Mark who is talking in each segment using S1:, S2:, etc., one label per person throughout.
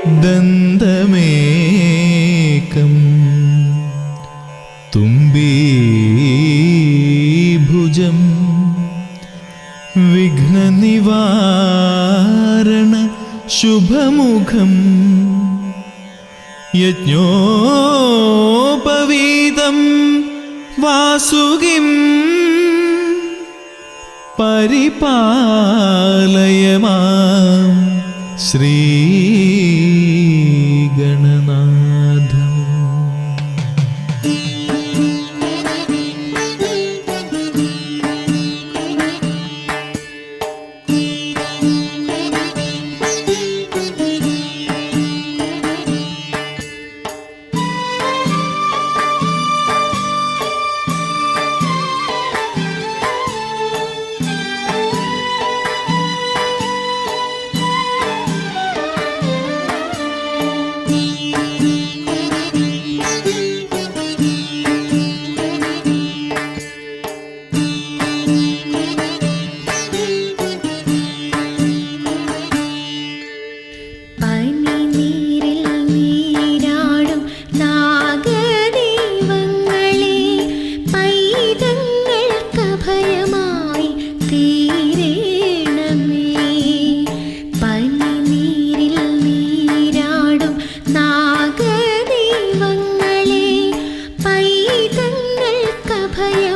S1: ദന്തമേകം തുമ്പീഭുജം വിഘ്നനിവാരണ ശുഭമുഖം യജ്ഞോപവീതം വാസുകിം
S2: പരിപാലയ മാം ശ്രീ 可以。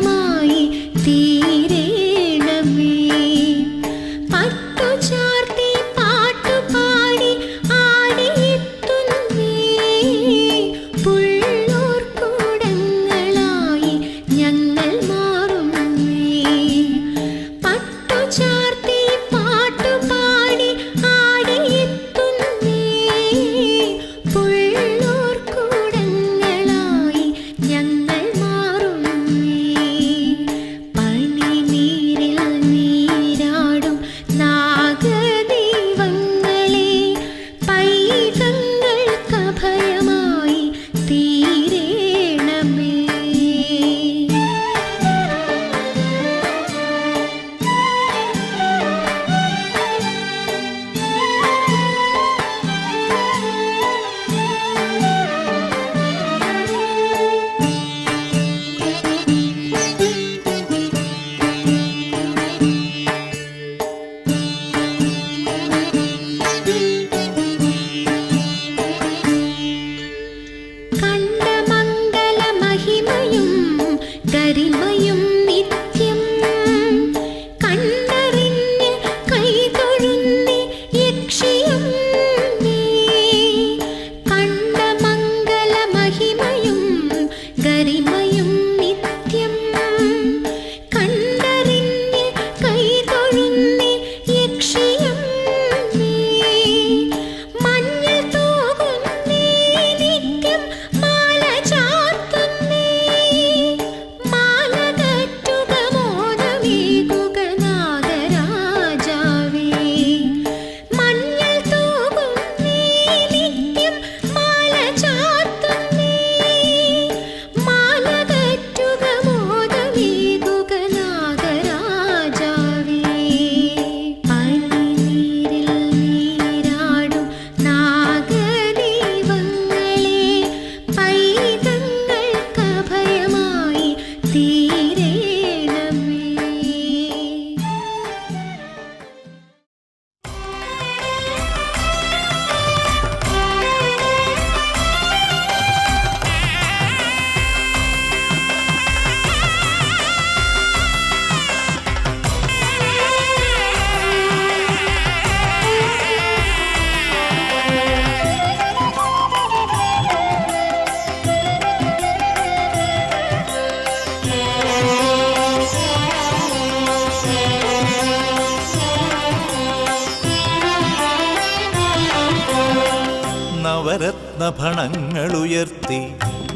S1: നവരത്നഭണങ്ങളുയർത്തി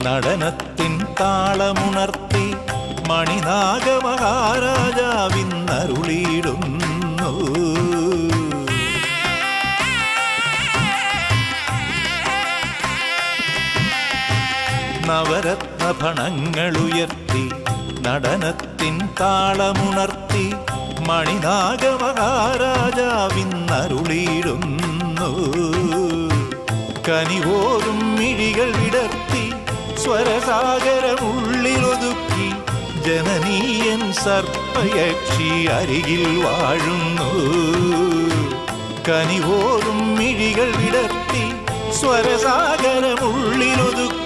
S1: നടനത്തിൻ താളമുണർത്തി മണിനാഗമഹാരാജാവിന്നരുളിയിടുന്നു. നവരത്നഭണങ്ങളുയർത്തി നടനത്തിൻ താളമുണർത്തി മണിനാഗമഹാരാജാവിന്നരുളിയിടുന്നു. കനിവോറും മിഴികൾ വിടർത്തി സ്വരസാഗരമുള്ളിലൊതുക്കി ജനനീയൻ സർപ്പയക്ഷി അരികിൽ വാഴുന്നു. കനിവോറും മിഴികൾ വിടർത്തി സ്വരസാഗരമുള്ളിലൊതുക്കി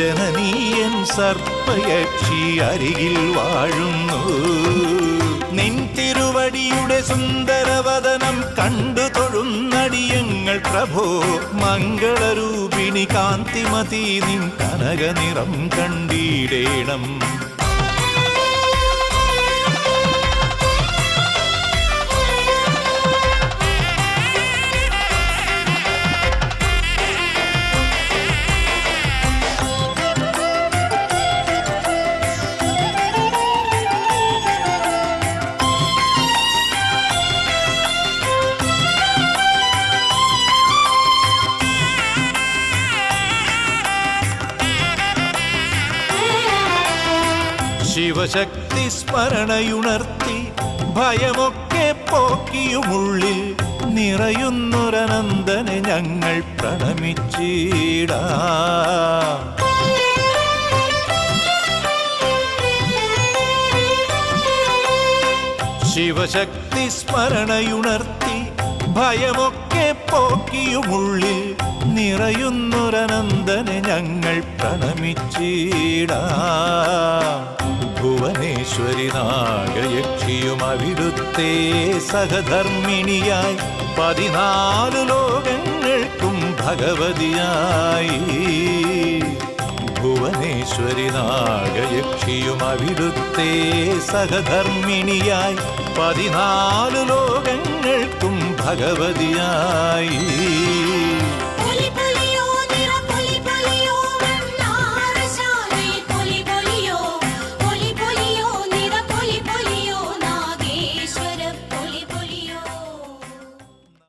S1: ജനനീയൻ സർപ്പയക്ഷി അരികിൽ വാഴുന്നു. നിൻ തിരുവടിയുടെ സുന്ദരവദനം കണ്ടു തൊഴുന്നടിയങ്ങൾ പ്രഭോ മംഗളരൂപിണി കാന്തിമതി നിൻ കനക നിറം കണ്ടിടേണം. ശിവശക്തി സ്മരണയുണർത്തി ഭയമൊക്കെ പോക്കിയുമുള്ളിൽ നിറയുന്നൊരനന്ദനെ ഞങ്ങൾ പ്രണമിച്ചീട. ശിവശക്തി സ്മരണയുണർത്തി ഭയമൊക്കെ പോക്കിയുമുള്ളിൽ നിറയുന്നൊരനന്ദനെ ഞങ്ങൾ പ്രണമിച്ചിടാ. ഭുവനേശ്വരി നാഗയക്ഷിയും അവിടുത്തെ സഹധർമ്മിണിയായി പതിനാല് ലോകങ്ങൾക്കും ഭഗവതിയായി. ഭുവനേശ്വരി നാഗയക്ഷിയും അവിടുത്തെ സഹധർമ്മിണിയായി പതിനാല് ലോകങ്ങൾക്കും ഭഗവതിയായി.